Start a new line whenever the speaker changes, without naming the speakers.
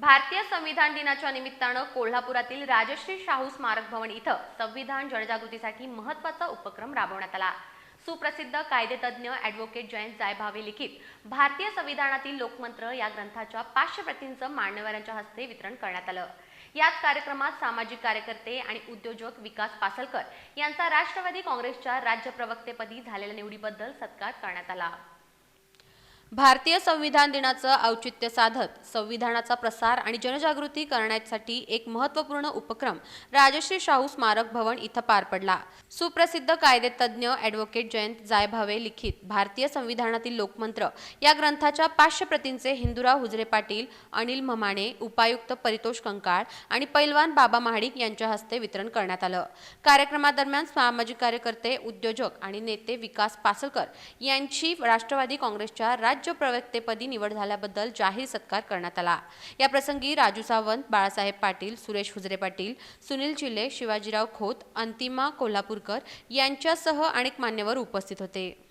भारतीय संविधान दिनाच्या निमित्तानं कोल्हापुरातील राजश्री शाहू स्मारक भवन इथं संविधान जनजागृतीसाठी महत्त्वाचा उपक्रम राबवण्यात आला. सुप्रसिद्ध कायदेतज्ञ ॲडव्होकेट जयंत जायभावे लिखित भारतीय संविधानातील लोकमंत्र या ग्रंथाच्या पाचशे प्रतींचं मान्यवरांच्या हस्ते वितरण करण्यात आलं. याच कार्यक्रमात सामाजिक कार्यकर्ते आणि उद्योजक विकास पासलकर यांचा राष्ट्रवादी काँग्रेसच्या राज्य प्रवक्तेपदी झालेल्या निवडीबद्दल सत्कार करण्यात आला. भारतीय संविधान दिनाचं औचित्य साधत संविधानाचा प्रसार आणि जनजागृती करण्यासाठी एक महत्त्वपूर्ण उपक्रम राजश्री शाहू स्मारक भवन इथं पार पडला. सुप्रसिद्ध कायदेतज्ञ ॲडव्होकेट जयंत जायभावे लिखित भारतीय संविधानातील लोकमंत्र या ग्रंथाच्या पाचशे प्रतींचे हिंदुराव हुजरे पाटील अनिल ममाणे उपायुक्त परितोष कंकाळ आणि पैलवान बाबा महाडिक यांच्या हस्ते वितरण करण्यात आलं. कार्यक्रमादरम्यान सामाजिक कार्यकर्ते उद्योजक आणि नेते विकास पासलकर यांची राष्ट्रवादी काँग्रेसच्या राज्य प्रवक्तेपदी निवड झाल्याबद्दल जाहीर सत्कार करण्यात आला. या प्रसंगी राजू सावंत बाळासाहेब पाटील सुरेश हुजरे पाटील सुनील चिले शिवाजीराव खोत अंतिमा कोल्हापूरकर यांच्यासह अनेक मान्यवर उपस्थित होते.